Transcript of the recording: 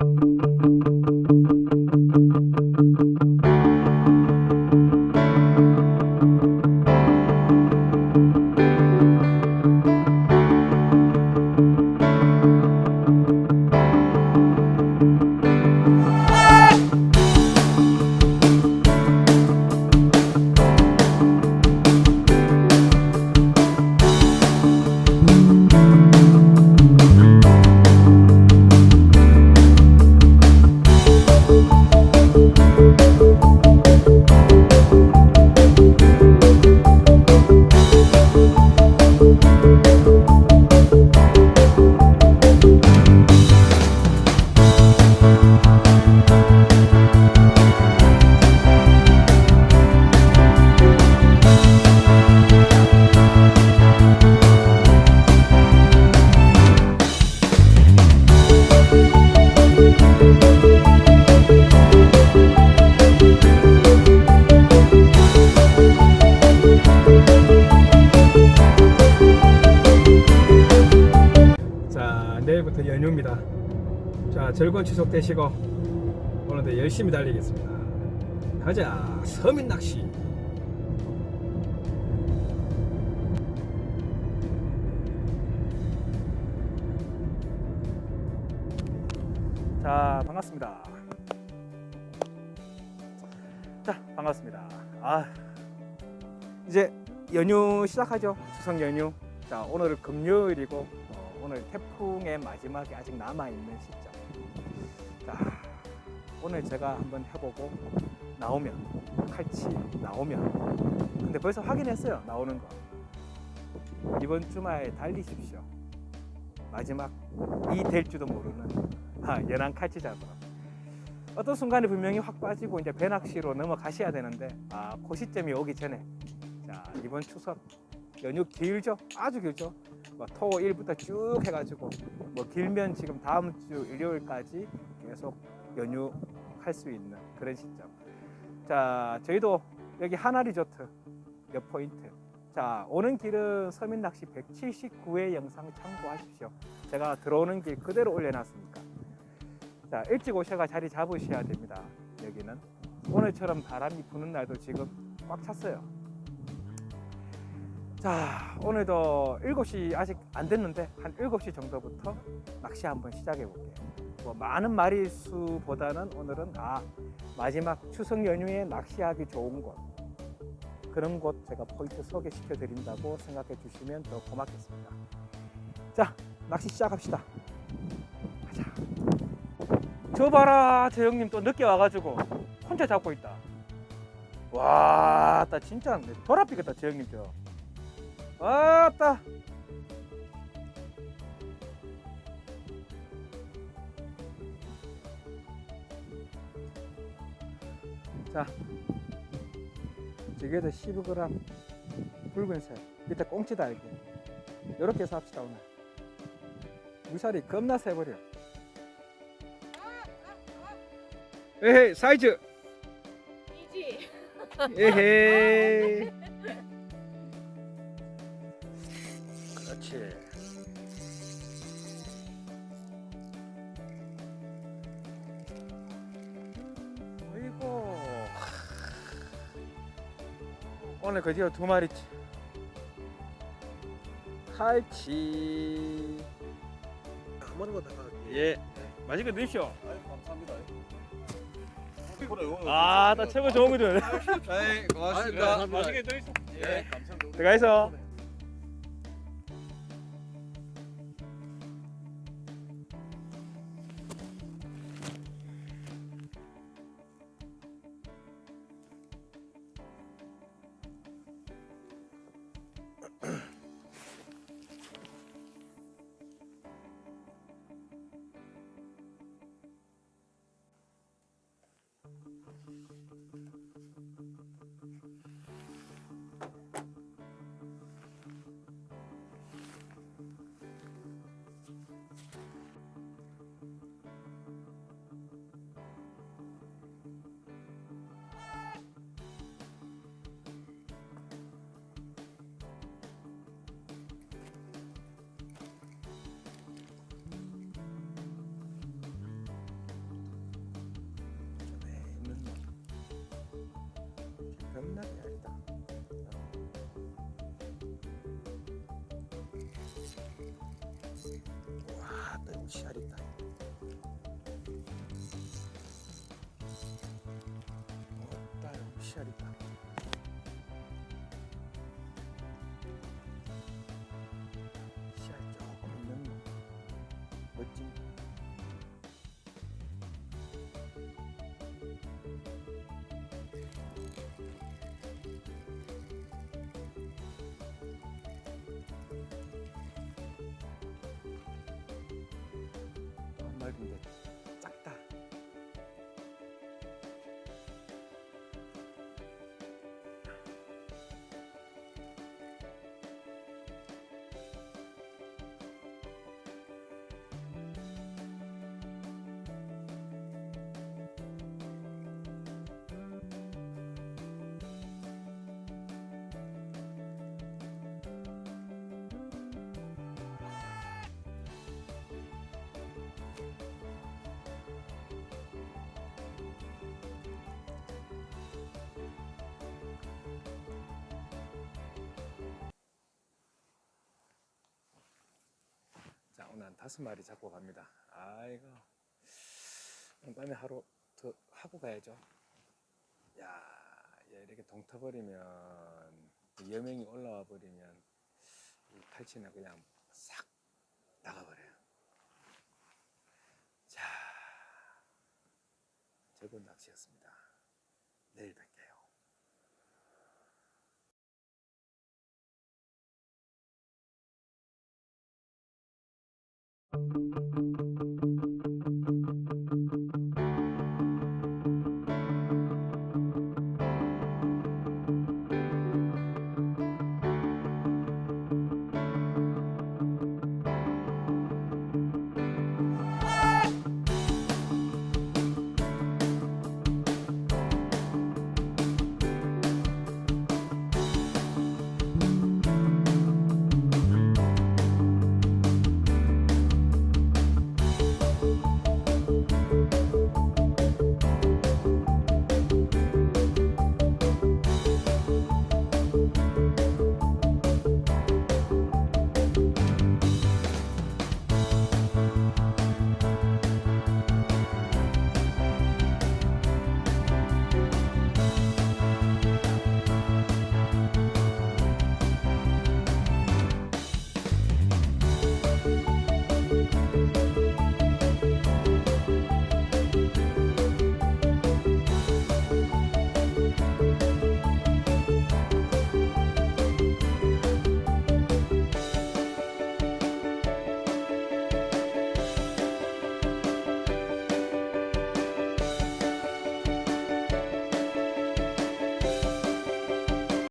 자 내일부터 연휴입니다. 자 즐거운 추석 되시고 오늘도 열심히 달리겠습니다. 가자 서민 낚시. 자 반갑습니다. 자 반갑습니다. 아 이제 연휴 시작하죠? 추석 연휴. 자 오늘은 금요일이고 어, 오늘 태풍의 마지막에 아직 남아있는 시점. 자 오늘 제가 한번 해보고 나오면 칼치 나오면. 근데 벌써 확인했어요 나오는 거. 이번 주말 달리십시오. 마지막 이 될지도 모르는 아, 연안 칼치 잡으러 어떤 순간에 분명히 확 빠지고 이제 배낚시로 넘어가셔야 되는데 아, 그 시점이 오기 전에. 자 이번 추석 연휴 길죠? 아주 길죠? 뭐 토, 일부터 쭉 해가지고 뭐 길면 지금 다음 주 일요일까지 계속 연휴 할 수 있는 그런 시점. 자, 저희도 여기 하나 리조트 몇 포인트. 자, 오는 길은 서민 낚시 179회 영상 참고하십시오. 제가 들어오는 길 그대로 올려놨으니까. 자, 일찍 오셔가 자리 잡으셔야 됩니다. 여기는 오늘처럼 바람이 부는 날도 지금 꽉 찼어요. 자, 오늘도 7시 아직 안 됐는데 한 7시 정도부터 낚시 한번 시작해 볼게요. 뭐 많은 마리수보다는 오늘은 아 마지막 추석 연휴에 낚시하기 좋은 곳 그런 곳 제가 포인트 소개시켜 드린다고 생각해 주시면 더 고맙겠습니다. 자, 낚시 시작합시다. 가자. 저 봐라, 저 형님 또 늦게 와가지고 혼자 잡고 있다. 와, 나 진짜 돌아피겠다, 저 형님 저. 왔다. 자, 저게도 15g 붉은색 밑에 꽁치 달기 이렇게 해서 합시다 오늘. 물살이 겁나 세버려. 에헤이 사이즈. 이지. 에헤 그렇지 어이구 오늘 그지어 두 마리치 칼치. 한 마리만 더 가게. 예. 맛있게 드십시오. 아유 감사합니다. 아 나 최고 좋은 거죠. 네 고맙습니다. 맛있게 드십시오. 예 감사합니다. 들어가 있어 여기 씨알 있다. 자 오늘 한 다섯 마리 잡고 갑니다. 아이고 밤에 하루 더 하고 가야죠. 야, 얘 이렇게 동터버리면 여명이 올라와 버리면 이 탈취는 그냥 싹 나가버려요. 자, 즐거운 낚시였습니다. 내일 뵐게요.